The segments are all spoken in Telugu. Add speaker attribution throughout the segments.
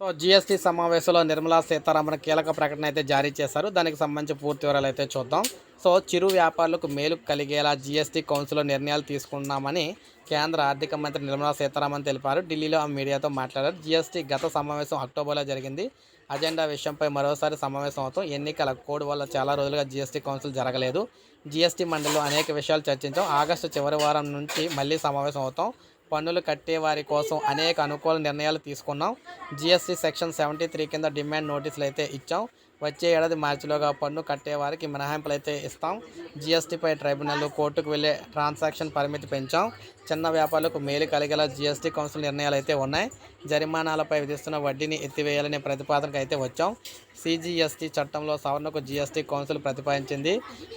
Speaker 1: సో జీఎస్టీ సమావేశంలో నిర్మలా సీతారామన్ కీలక ప్రకటన అయితే జారీ చేశారు. దానికి సంబంధించి పూర్తి వివరాలు అయితే చూద్దాం. సో చిరు వ్యాపారులకు మేలు కలిగేలా జీఎస్టీ కౌన్సిల్లో నిర్ణయాలు తీసుకున్నామని కేంద్ర ఆర్థిక మంత్రి నిర్మలా సీతారామన్ తెలిపారు. ఢిల్లీలో ఆ మీడియాతో మాట్లాడారు. జీఎస్టీ గత సమావేశం అక్టోబర్లో జరిగింది. అజెండా విషయంపై మరోసారి సమావేశం అవుతాం ఎన్నికల కోడ్ వల్ల చాలా రోజులుగా జీఎస్టీ కౌన్సిల్ జరగలేదు. జీఎస్టీ మండలిలో అనేక విషయాలు చర్చించాం. ఆగస్టు చివరి వారం నుంచి మళ్ళీ సమావేశం అవుతాం. పన్నులు కట్టే వారి కోసం అనేక అనుకూల నిర్ణయాలు తీసుకున్నాం. జిఎస్టీ సెక్షన్ సెవెంటీ త్రీ కింద డిమాండ్ నోటీసులు అయితే ఇచ్చాం. వచ్చే ఏడాది మార్చిలోగా పన్ను కట్టే వారికి మినహాయింపులు అయితే ఇస్తాం జీఎస్టీపై ట్రైబ్యునల్ కోర్టుకు వెళ్ళే ట్రాన్సాక్షన్ పరిమితి పెంచాం. చిన్న వ్యాపారులకు మేలు కలిగేలా జీఎస్టీ కౌన్సిల్ నిర్ణయాలు అయితే ఉన్నాయి. జరిమానాలపై విధిస్తున్న వడ్డీని ఎత్తివేయాలనే ప్రతిపాదనకు అయితే వచ్చాం. సిజిఎస్టీ చట్టంలో సవరణకు జీఎస్టీ కౌన్సిల్ ప్రతిపాదించింది.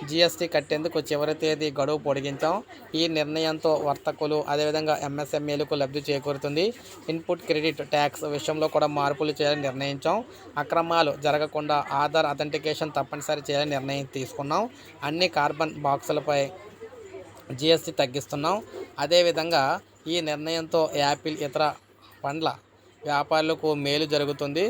Speaker 1: జీఎస్టీ కట్టేందుకు చివరి తేదీ గడువు పొడిగించాం. ఈ నిర్ణయంతో వర్తకులు అదేవిధంగా ఎంఎస్ఎంఈలకు లబ్ధి చేకూరుతుంది. ఇన్పుట్ క్రెడిట్ ట్యాక్స్ విషయంలో కూడా మార్పులు చేయాలని నిర్ణయించాం. అక్రమాలు జరగకుండా ఆధార్ అథెంటికేషన్ తప్పనిసరి చేయాలని నిర్ణయం తీసుకున్నాం. అన్ని కార్బన్ బాక్సులపై జిఎస్టీ తగ్గిస్తున్నాం. అదేవిధంగా ఈ నిర్ణయంతో యాపిల్ ఇతర పండ్ల వ్యాపారులకు మేలు జరుగుతుంది.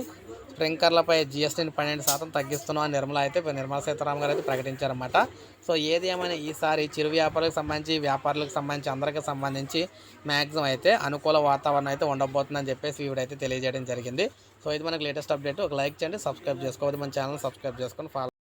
Speaker 1: స్ప్రింకర్లపై జిఎస్టీని పన్నెండు శాతం తగ్గిస్తున్నాం అని నిర్మలా అయితే నిర్మలా సీతారామన్ గారు అయితే ప్రకటించారన్నమాట. సో ఏది ఏమైనా ఈసారి చిరు వ్యాపారులకు సంబంధించి వ్యాపారులకు సంబంధించి అందరికీ సంబంధించి మ్యాక్సిమం అయితే అనుకూల వాతావరణం అయితే ఉండబోతుందని చెప్పేసి వీడైతే తెలియజేయడం జరిగింది. సో ఇది మనకి లేటెస్ట్ అప్డేట్. ఒక లైక్ చేయండి సబ్స్క్రైబ్ చేసుకోవద్దు. మన ఛానల్ సబ్స్క్రైబ్ చేసుకొని ఫాలో